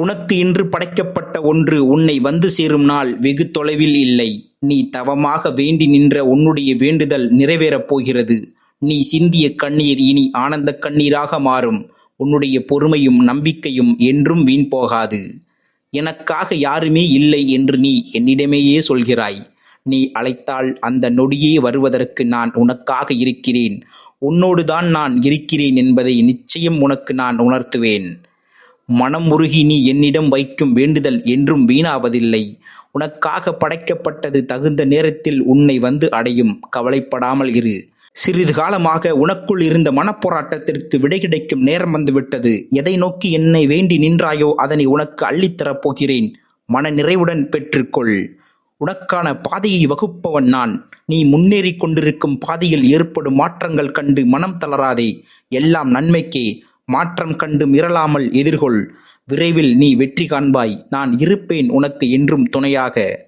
உனக்கு இன்று படைக்கப்பட்ட ஒன்று உன்னை வந்து சேரும் நாள் வெகு தொலைவில் இல்லை. நீ தவமாக வேண்டி நின்ற உன்னுடைய வேண்டுதல் நிறைவேறப் போகிறது. நீ சிந்திய கண்ணீர் இனி ஆனந்த கண்ணீராக மாறும். உன்னுடைய பொறுமையும் நம்பிக்கையும் என்றும் வீண் போகாது. எனக்காக யாருமே இல்லை என்று நீ என்னிடமேயே சொல்கிறாய். நீ அழைத்தால் அந்த நொடியே வருவதற்கு நான் உனக்காக இருக்கிறேன். உன்னோடுதான் நான் இருக்கிறேன் என்பதை நிச்சயம் உனக்கு நான் உணர்த்துவேன். மனம் உருகி நீ என்னிடம் வைக்கும் வேண்டுதல் என்றும் வீணாவதில்லை. உனக்காக படைக்கப்பட்டது தகுந்த நேரத்தில் உன்னை வந்து அடையும். கவலைப்படாமல் இரு. சிறிது காலமாக உனக்குள் இருந்த மனப்போராட்டத்திற்கு விடை கிடைக்கும் நேரம் வந்துவிட்டது. எதை நோக்கி என்னை வேண்டி நின்றாயோ அதனை உனக்கு அள்ளித்தரப் போகிறேன் மன நிறைவுடன் பெற்றுக்கொள். உனக்கான பாதையை வகுப்பவன் நான். நீ முன்னேறிக் கொண்டிருக்கும் பாதையில் ஏற்படும் மாற்றங்கள் கண்டு மனம் தளராதே. எல்லாம் நன்மைக்கே. மாற்றம் கண்டு மிரளாமல் எதிர்கொள். விரைவில் நீ வெற்றி காண்பாய். நான் இருப்பேன் உனக்கு என்றும் துணையாக.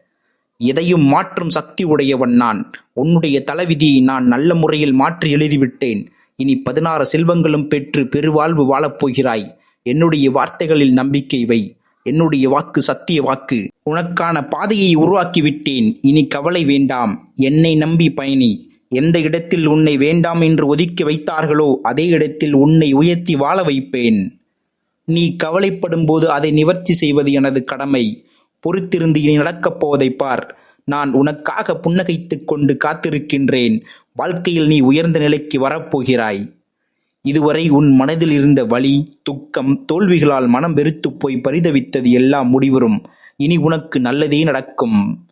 எதையும் மாற்றும் சக்தி உடையவன் நான். உன்னுடைய தலைவிதியை நான் நல்ல முறையில் மாற்றி எழுதிவிட்டேன். இனி பதினாறு செல்வங்களும் பெற்று பெருவாழ்வு வாழப்போகிறாய் என்னுடைய வார்த்தைகளில் நம்பிக்கை வை. என்னுடைய வாக்கு சத்திய வாக்கு. உனக்கான பாதையை உருவாக்கிவிட்டேன். இனி கவலை வேண்டாம். என்னை நம்பி பயணி. எந்த இடத்தில் உன்னை வேண்டாம் என்று ஒதுக்கி வைத்தார்களோ அதே இடத்தில் உன்னை உயர்த்தி வாழ வைப்பேன். நீ கவலைப்படும் போது அதை நிவர்த்தி செய்வது எனது கடமை. பொறுத்திருந்து இனி நடக்கப் போவதை பார். நான் உனக்காக புன்னகைத்துக் கொண்டு காத்திருக்கின்றேன். வாழ்க்கையில் நீ உயர்ந்த நிலைக்கு வரப்போகிறாய். இதுவரை உன் மனதில் இருந்த வலி துக்கம் தோல்விகளால் மனம் வெறுத்துப் போய் பரிதவித்தது எல்லாம் முடிவரும் இனி உனக்கு நல்லதே நடக்கும்.